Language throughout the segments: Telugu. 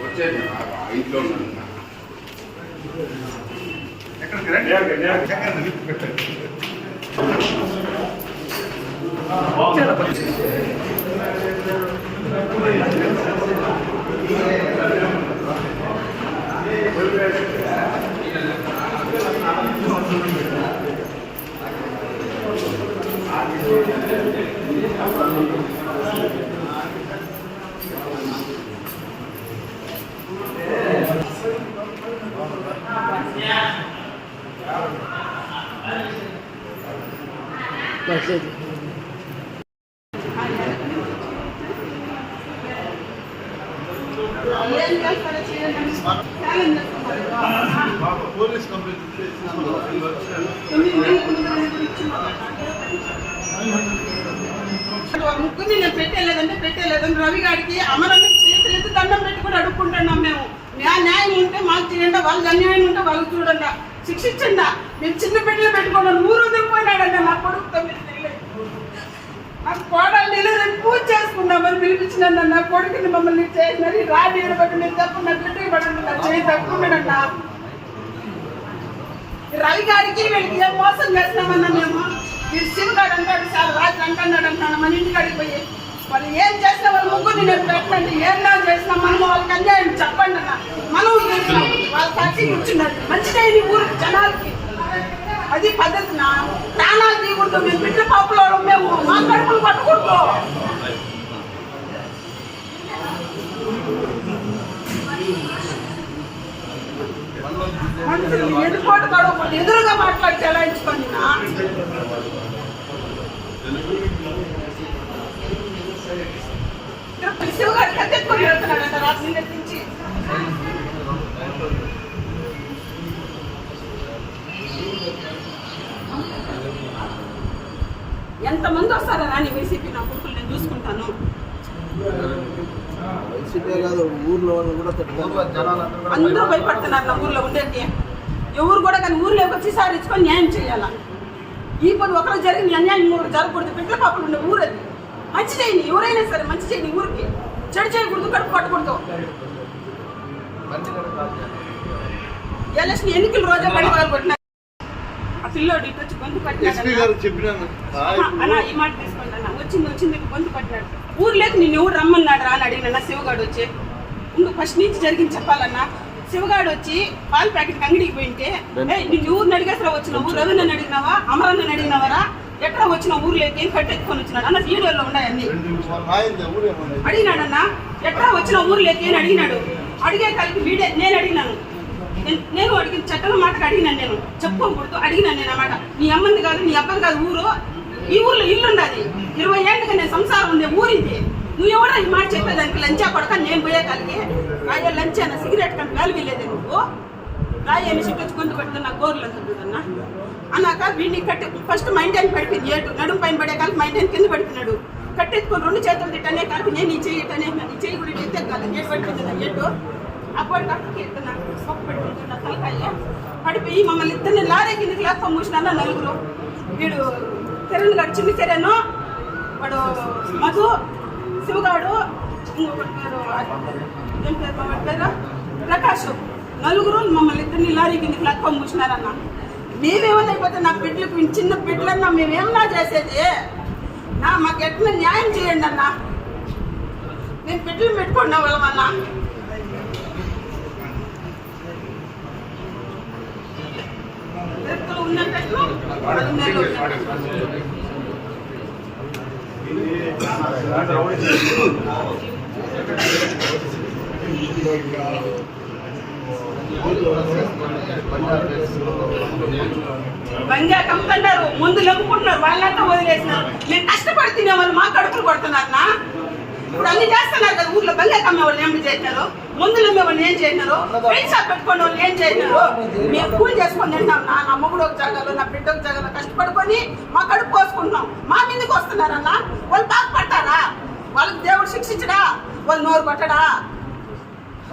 వచ్చేది ఇంట్లో ఉన్నాను ఏం చేస్తారో చేయండి. ఛాలెంజ్ చేస్తున్నారు. పోలీస్ కంప్లైంట్ నేను ముగ్గురిని నేను పెట్టేలేదంటే పెట్టేలేదని రవి గారికి అమరన్న చేతులు దండం పెట్టి కూడా అడుక్కుంటున్నాం మేము. న్యాయం ఉంటే మాకు చేయండి వాళ్ళు అన్యాయం ఉంటే వాళ్ళకి చూడండి శిక్షించండి. మేము చిన్న బిడ్డలు పెట్టుకున్నాం ఊరు వదిలిపోయినాడండి నా కొడుకు తొమ్మిది నెలలు నాకు కోడలు తెలియదు మమ్మల్ని చేసుకున్నామని నా కొడుకుని మమ్మల్ని చేసినది రాజు బట్టి మీరు తప్పు నా బిడ్డకి పడండి నా చేయి తప్పుకున్నాడన్నా. రవి గారికి వీళ్ళకి ఏం మోసం చేస్తామన్నా మేము? మీరు శివగాడు అంటాడు సార్ రాత్రి అంటున్నాడు అంటాను మన ఇంటికి అడిగిపోయి. వాళ్ళు ఏం చేస్తే వాళ్ళ ముగ్గురిని నేను పెట్టండి ఏం నా చేసినా మనం వాళ్ళకి అన్యాయం చెప్పండి అన్న. మనం వాళ్ళ పార్టీ కూర్చున్నారు. మంచిగా ఈ ఊరికి జనాలకి. అది పద్ధతి నా ప్రాణాలు తీయకూడదు మేము బిడ్డ పాపలో మేము. మా ఎంతమంది వస్తారా రాని వైసీపీ నా కొడుకులు నేను చూసుకుంటాను. వైసీపీ కాదు ఊర్లో వాళ్ళు కూడా అందరూ భయపడుతున్నారు నా ఊర్లో ఉండేది. ఎవరు కూడా కానీ ఊర్లోకి వచ్చి సార్ ఇచ్చుకొని న్యాయం చేయాలా? ఈ పని ఒకరు జరిగిన అన్యాయం ఇంకొకరు జరగకూడదు. బిడ్డల పాపలు ఉండే ఊరు అది. మంచి చేయండి ఎవరైనా సరే మంచి చేయండి ఊరికి చెడు చేయకూడదు కడుపు పట్టకూడదు. ఎలక్షన్ ఎన్నికల రోజే పడి వాళ్ళు పిల్లోడు ఇటు వచ్చి గొంతు పట్టినాడు అన్న. ఈ మాట తీసుకోండి అన్న వచ్చింది వచ్చింది గొంతు పట్టినాడు. ఊర్లోకి నేను ఎవరు రమ్మన్నాడు రా అని అడిగిన శివగాడు వచ్చి. ఇంకో ఫస్ట్ నుంచి జరిగింది చెప్పాలన్నా. శివగాడు వచ్చి పాల ప్యాకెట్ అంగడికి పోయింటే "ఏయ్, నిన్ను ఊరిని అడిగేసరా వచ్చినావు రవిని అడిగినావా? అమరన్నని అడిగినావరా ఎక్కడ వచ్చిన ఊర్లోకి ఏం కట్టెత్తుకొని వచ్చినాడు? అన్న వీడియోలో ఉన్నాయన్నీ అడిగినాడన్న ఎట్లా వచ్చిన ఊర్లోకి అని అడిగినాడు? అడిగే కలిపి వీడే నేను అడిగినాను. నేను- అడిగిన చట్టం మాటకు అడిగినాను నేను. చెప్పుకోకూడదు అడిగినాను నేను అన్నమాట నీ అమ్మంది కాదు నీ అబ్బాయి కాదు ఊరు. ఈ ఊర్లో ఇల్లు ఉండదు. ఇరవై ఏళ్ళకి నేను సంసారం ఉంది ఊరింది. నువ్వు ఎవడో ఈ మాట చెప్పేదానికి లంచా కొడక నేను పోయే కలిగి రాయ లంచ్ అన్న సిగరెట్ కంటే వేలు వెళ్ళేది నువ్వు. రాయే అని చెప్పి గొంతు పెడుతున్నా గోర్లు అంటున్నా అన్నాక వీడిని కట్టి ఫస్ట్ మైంటైన్ పడిపోయింది ఏటు నడుం పైన పడే కాలం మైంటైన్ కింద పడిపోయినాడు కట్టెత్తుకొని రెండు చేతులు తిట్టనే కాదు నేను ఈ చెయ్యి ఇట్టనే ఈ చెయ్యి కూడా ఎత్తే కాదు ఏడు పడిపోతుంది ఏటు? అప్పుడు కట్టుకి ఎత్తున్నా తలకాయ. పడిపోయి మమ్మల్ని ఇద్దరిని లారీ కిందకి లేక మూసినా నలుగురు. వీడు తెరను గారు చిన్న తెరను. వాడు మధు శివగాడు ఇంకొకటి పేరు ఏం పేరు మా వాడి పేరు? ప్రకాష్. నలుగురు మమ్మల్ని ఇద్దరిని లారీ కిందకి లెక్క మూసినారన్న. మేమేమైపోతే నా బిడ్డలకు చిన్న బిడ్డలన్నా మేమేమన్నా చేసేది? నా మాకు ఎట్లా న్యాయం చేయండి అన్న? నేను బిడ్డలు పెట్టుకున్నా వాళ్ళమన్నా వ్యక్తులు ఉన్నట్టు బంగా కమ్ముతున్నారు ముందు లొక్కుంటున్నారు వాళ్ళంతా వదిలేసినారు. నేను కష్టపడుతున్నా వాళ్ళు మా కడుపులు కొడుతున్నారు నా? ఇప్పుడు అన్ని చేస్తున్నారు కదా ఊర్లో. బల్లెకి అమ్మే వాళ్ళు ఏం చేసినారు? మందులు అమ్మే వాళ్ళు ఏం చేసినారు? పెయిన్ షాప్ పెట్టుకునే వాళ్ళు ఏం చేసినారు? మేము కూలి చేసుకొని తింటాం. నా నా కూడా ఒక జాగాలో నా బిడ్డ ఒక జాగాలో కష్టపడుకొని మా కడుపు కోసుకుంటున్నాం. మా మీదకి వస్తున్నారన్నా? వాళ్ళు బాగుపడతారా వాళ్ళకి దేవుడు శిక్షించడా? వాళ్ళు నోరు కొట్టడా?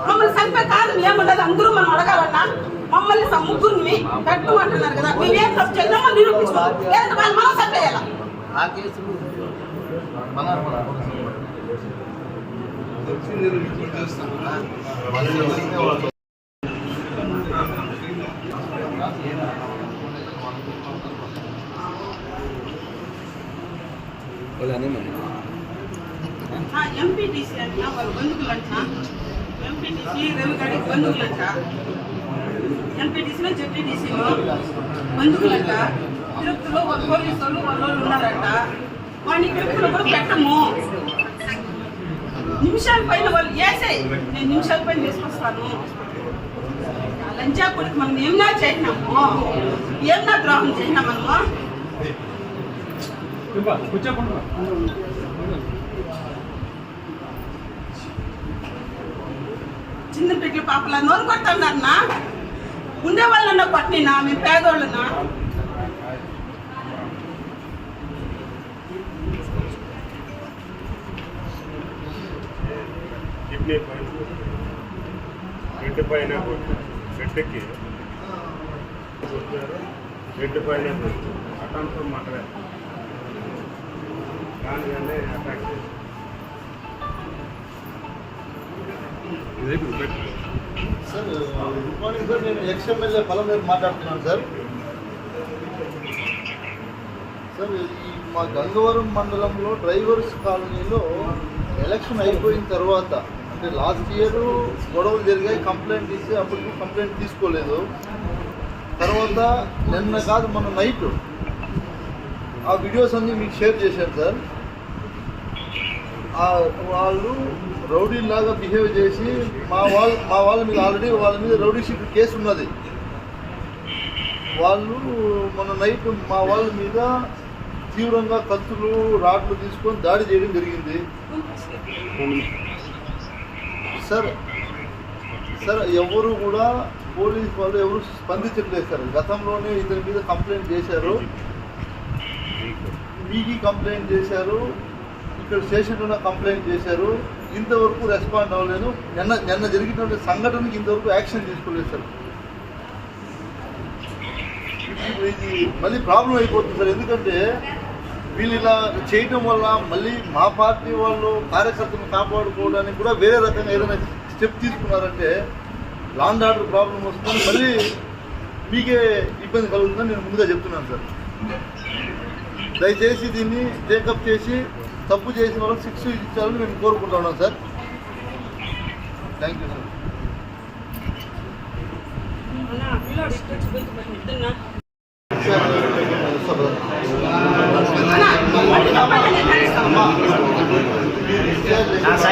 మమ్మల్ని చంపే కాదు ఏముండదు. అందరూ మనం అడగాలన్నా మమ్మల్ని ముగ్గురిని పెట్టమంటున్నారు కదా. మేమేం తప్పు చేద్దామో నిరూపించుకోవాలి లేదంటే వాళ్ళు మనం చంపేయాలి? ఆ కేసులు మన ఎంపీటీసీ అంట వాళ్ళ బంధువులంట ఎంపీటీసీ రవిగాడి ఎంపీటీసీలో జెడ్పీటీసీలో బంధువులంట తిరుపతిలో ఒక పోలీసు వాళ్ళు వాళ్ళు ఉన్నారంట వాడిని తిరుపతిలో కూడా పెట్టము. నిమిషాల పైన వాళ్ళు వేసాయి నేను నిమిషాల పైన తీసుకొస్తాను. లంచా కొడుకు మనం ఏమన్నా చేసినాము ఏమన్నా ద్రోహం చేసినా మనము చిన్న పిల్లలు పాపలా నోరు కొట్టన్నారన్నా ఉండే వాళ్ళన్నా కొట్టినా మేము పేదోళ్ళనా కిడ్నీ పైన బెడ్ పైన బెడ్కి కొట్టారు. బెడ్ పైన అటంతో మాట్లాడారు దానివల్లే అటాక్ చేశారు సార్ గుడ్ మార్నింగ్ సార్. నేను పలమేరు మాట్లాడుతున్నాను సార్. సార్ ఈ మా గంగవరం మండలంలో డ్రైవర్స్ కాలనీలో ఎలక్షన్ అయిపోయిన తర్వాత అంటే లాస్ట్ ఇయర్ గొడవలు జరిగాయి కంప్లైంట్ ఇస్తే అప్పటికి కంప్లైంట్ తీసుకోలేదు. తర్వాత నిన్న కాదు మొన్న నైట్ ఆ వీడియోస్ అన్నీ మీకు షేర్ చేశాను సార్. వాళ్ళు రౌడీ లాగా బిహేవ్ చేసి మా వాళ్ళ మా వాళ్ళ మీద ఆల్రెడీ వాళ్ళ మీద రౌడీ షీట్ కేసు ఉన్నది. వాళ్ళు మన నైట్ మా వాళ్ళ మీద తీవ్రంగా కత్తులు రాడ్లు తీసుకొని దాడి చేయడం జరిగింది. సార్ సార్ ఎవరు కూడా పోలీస్ వాళ్ళు ఎవరు స్పందించట్లేదు సార్. గతంలోనే ఇతని మీద కంప్లైంట్ చేశారు. మీకు కంప్లైంట్ చేశారు. ఇక్కడ స్టేషన్లో కంప్లైంట్ చేశారు. ఇంతవరకు రెస్పాండ్ అవ్వలేదు. నిన్న నిన్న జరిగినటువంటి సంఘటనకి ఇంతవరకు యాక్షన్ తీసుకోలేదు సార్. ఇది మళ్ళీ ప్రాబ్లం అయిపోతుంది సార్. ఎందుకంటే వీళ్ళు ఇలా చేయటం వల్ల మళ్ళీ మా పార్టీ వాళ్ళు కార్యకర్తలను కాపాడుకోవడానికి కూడా వేరే రకంగా ఏదైనా స్టెప్ తీసుకున్నారంటే లాండ్ ఆర్డర్ ప్రాబ్లం వస్తుంది. మళ్ళీ మీకే ఇబ్బంది కలుగుతుందని నేను ముందుగా చెప్తున్నాను సార్. దయచేసి దీన్ని టేకప్ చేసి తప్పు చేసిన వాళ్ళకి శిక్ష ఇచ్చాలని మేము కోరుకుంటున్నాం సార్. థ్యాంక్ యూ సార్ అన్నా, పిల్లోడు ఇటు వచ్చి గొంతు పట్టి ఇద్దన్నా. అన్నా, వాడిని లోపలికి నేను కలుస్తాను.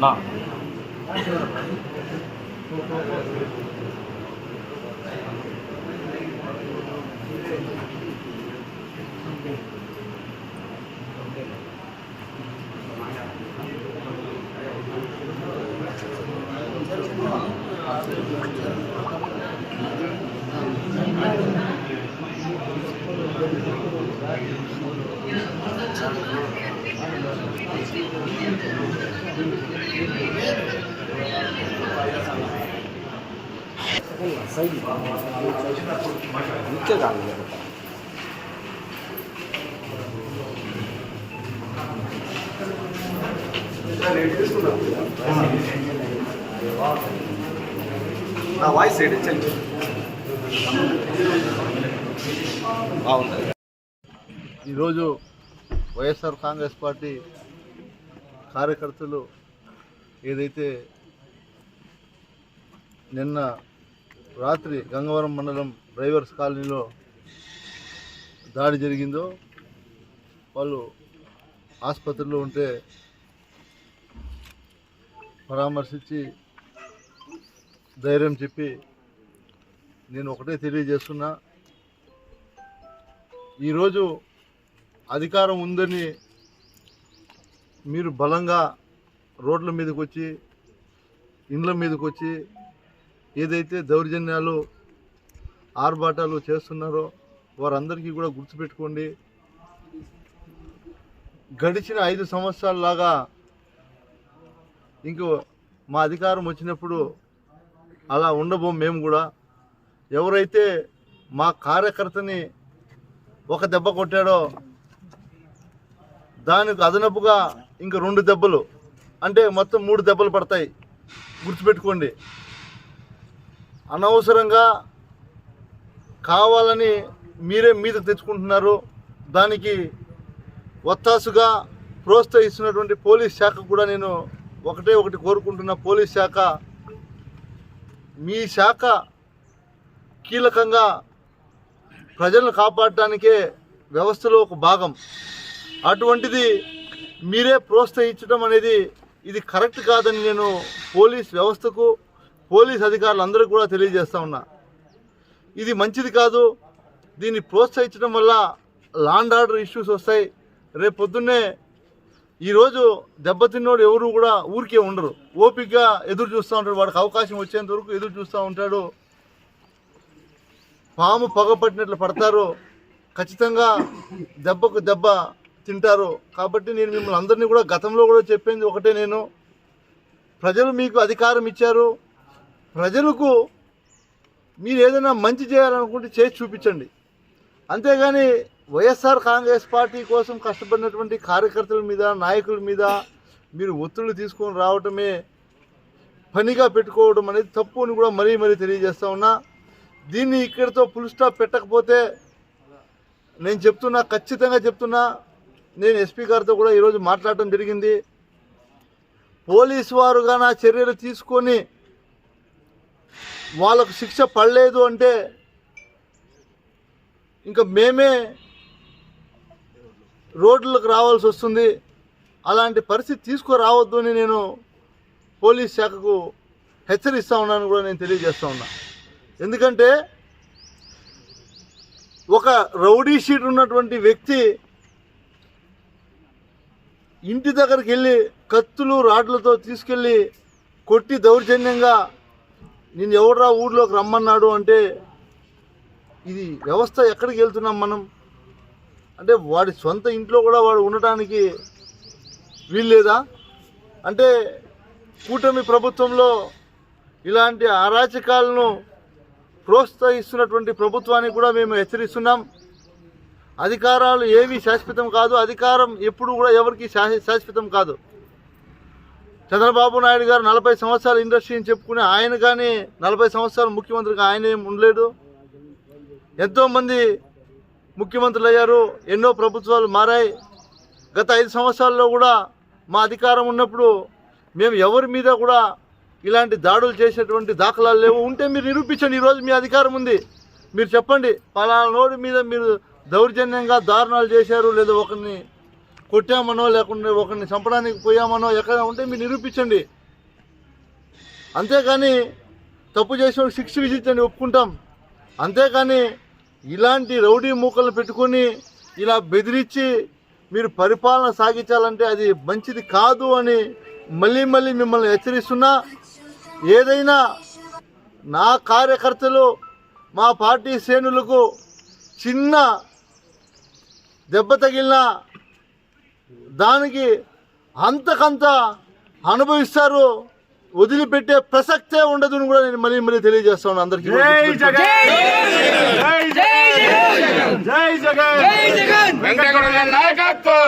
నా మాకు న్యాయం చేయండి నాకు చిన్న చిన్న పిల్లలు నాకు. నా వాయిస్ సైడ్ ఇచ్చండి బాగుంటుంది ఈరోజు వైఎస్ఆర్ కాంగ్రెస్ పార్టీ కార్యకర్తలు ఏదైతే నిన్న రాత్రి గంగవరం మండలం డ్రైవర్స్ కాలనీలో దాడి జరిగిందో వాళ్ళు ఆసుపత్రిలో ఉంటే పరామర్శించి ధైర్యం చెప్పి నేను ఒకటే తెలియజేస్తున్నా. ఈరోజు అధికారం ఉందని మీరు బలంగా రోడ్ల మీదకి వచ్చి ఇండ్ల మీదకి వచ్చి ఏదైతే దౌర్జన్యాలు ఆర్భాటాలు చేస్తున్నారో వారందరికీ కూడా గుర్తుపెట్టుకోండి. గడిచిన ఐదు సంవత్సరాలలాగా ఇంకో మా అధికారం వచ్చినప్పుడు అలా ఉండబోం మేము కూడా. ఎవరైతే మా కార్యకర్తని ఒక దెబ్బ కొట్టాడో దానికి అదనపుగా ఇంక రెండు దెబ్బలు. అంటే మొత్తం మూడు దెబ్బలు పడతాయి. గుర్తుపెట్టుకోండి. అనవసరంగా కావాలని మీరే మీద తెచ్చుకుంటున్నారు. దానికి ఒత్తాసుగా ప్రోత్సహిస్తున్నటువంటి పోలీస్ శాఖ కూడా నేను ఒకటే ఒకటి కోరుకుంటున్న పోలీస్ శాఖ. మీ శాఖ కీలకంగా ప్రజలను కాపాడటానికే వ్యవస్థలో ఒక భాగం. అటువంటిది మీరే ప్రోత్సహించడం అనేది ఇది కరెక్ట్ కాదని నేను పోలీస్ వ్యవస్థకు పోలీస్ అధికారులందరికీ కూడా తెలియజేస్తా ఉన్నా. ఇది మంచిది కాదు. దీన్ని ప్రోత్సహించడం వల్ల లాండ్ ఆర్డర్ ఇష్యూస్ వస్తాయి. రేపు పొద్దున్నే ఈరోజు దెబ్బతిన్నోడు ఎవరు కూడా ఊరికే ఉండరు. ఓపికగా ఎదురు చూస్తూ ఉంటాడు. వాడికి అవకాశం వచ్చేంత వరకు ఎదురు చూస్తూ ఉంటాడు. పాము పగపట్టినట్లు పడతారు. ఖచ్చితంగా దెబ్బకు దెబ్బ తింటారు. కాబట్టి నేను మిమ్మల్ని అందరినీ కూడా గతంలో కూడా చెప్పింది ఒకటే నేను. ప్రజలు మీకు అధికారం ఇచ్చారు. ప్రజలకు మీరు ఏదైనా మంచి చేయాలనుకుంటే చేసి చూపించండి. అంతేగాని వైఎస్ఆర్ కాంగ్రెస్ పార్టీ కోసం కష్టపడినటువంటి కార్యకర్తల మీద నాయకుల మీద మీరు ఒత్తిళ్ళు తీసుకొని రావటమే పనిగా పెట్టుకోవడం అనేది తప్పు అని కూడా మరీ మరీ తెలియజేస్తా ఉన్నా. దీన్ని ఇక్కడితో ఫుల్ స్టాప్ పెట్టకపోతే నేను చెప్తున్నా ఖచ్చితంగా చెప్తున్నా. నేను ఎస్పీ గారితో కూడా ఈరోజు మాట్లాడటం జరిగింది. పోలీసు వారుగా నా చర్యలు తీసుకొని వాళ్ళకు శిక్ష పడలేదు అంటే ఇంకా మేమే రోడ్లకు రావాల్సి వస్తుంది. అలాంటి పరిస్థితి తీసుకురావద్దు అని నేను పోలీస్ శాఖకు హెచ్చరిస్తూ ఉన్నాను కూడా నేను తెలియజేస్తూ ఉన్నా. ఎందుకంటే ఒక రౌడీ షీట్ ఉన్నటువంటి వ్యక్తి ఇంటి దగ్గరికి వెళ్ళి కత్తులు రాడ్లతో తీసుకెళ్ళి కొట్టి దౌర్జన్యంగా నేను ఎవడరా ఊర్లోకి రమ్మన్నాడు అంటే ఇది వ్యవస్థ ఎక్కడికి వెళ్తున్నాం మనం? అంటే వాడి సొంత ఇంట్లో కూడా వాడు ఉండటానికి వీల్లేదా? అంటే కూటమి ప్రభుత్వంలో ఇలాంటి అరాచకాలను ప్రోత్సహిస్తున్నటువంటి ప్రభుత్వానికి కూడా మేము హెచ్చరిస్తున్నాం. అధికారాలు ఏవి శాశ్వతం కాదు. అధికారం ఎప్పుడు కూడా ఎవరికి శాశ్వతం కాదు. చంద్రబాబు నాయుడు గారు నలభై సంవత్సరాలు ఇండస్ట్రీని చెప్పుకుని ఆయన కానీ నలభై సంవత్సరాలు ముఖ్యమంత్రిగా ఆయన ఏం ఉండలేడు ఎంతోమంది ముఖ్యమంత్రులు అయ్యారు. ఎన్నో ప్రభుత్వాలు మారాయి. గత ఐదు సంవత్సరాల్లో కూడా మా అధికారం ఉన్నప్పుడు మేము ఎవరి మీద కూడా ఇలాంటి దాడులు చేసేటువంటి దాఖలాలు లేవు. ఉంటే మీరు నిరూపించండి. ఈరోజు మీ అధికారం ఉంది. మీరు చెప్పండి. పలానా నోడి మీద మీరు దౌర్జన్యంగా దారుణాలు చేశారు లేదా ఒకరిని కొట్టామనో లేకుంటే ఒకరిని చంపడానికి పోయామనో ఎక్కడ ఉంటే మీరు నిరూపించండి. అంతేకాని తప్పు చేసిన శిక్ష విధించండి ఒప్పుకుంటాం. అంతేకాని ఇలాంటి రౌడీ మూకలను పెట్టుకొని ఇలా బెదిరించి మీరు పరిపాలన సాగించాలంటే అది మంచిది కాదు అని మళ్ళీ మళ్ళీ మిమ్మల్ని హెచ్చరిస్తున్నా. ఏదైనా నా కార్యకర్తలు మా పార్టీ శ్రేణులకు చిన్న దెబ్బ తగిలినా దానికి అంతకంత అనుభవిస్తారు వదిలిపెట్టే ప్రసక్తే ఉండదు అని కూడా నేను మళ్ళీ మళ్ళీ తెలియజేస్తా ఉన్నాను అందరికీ నాయకత్వం!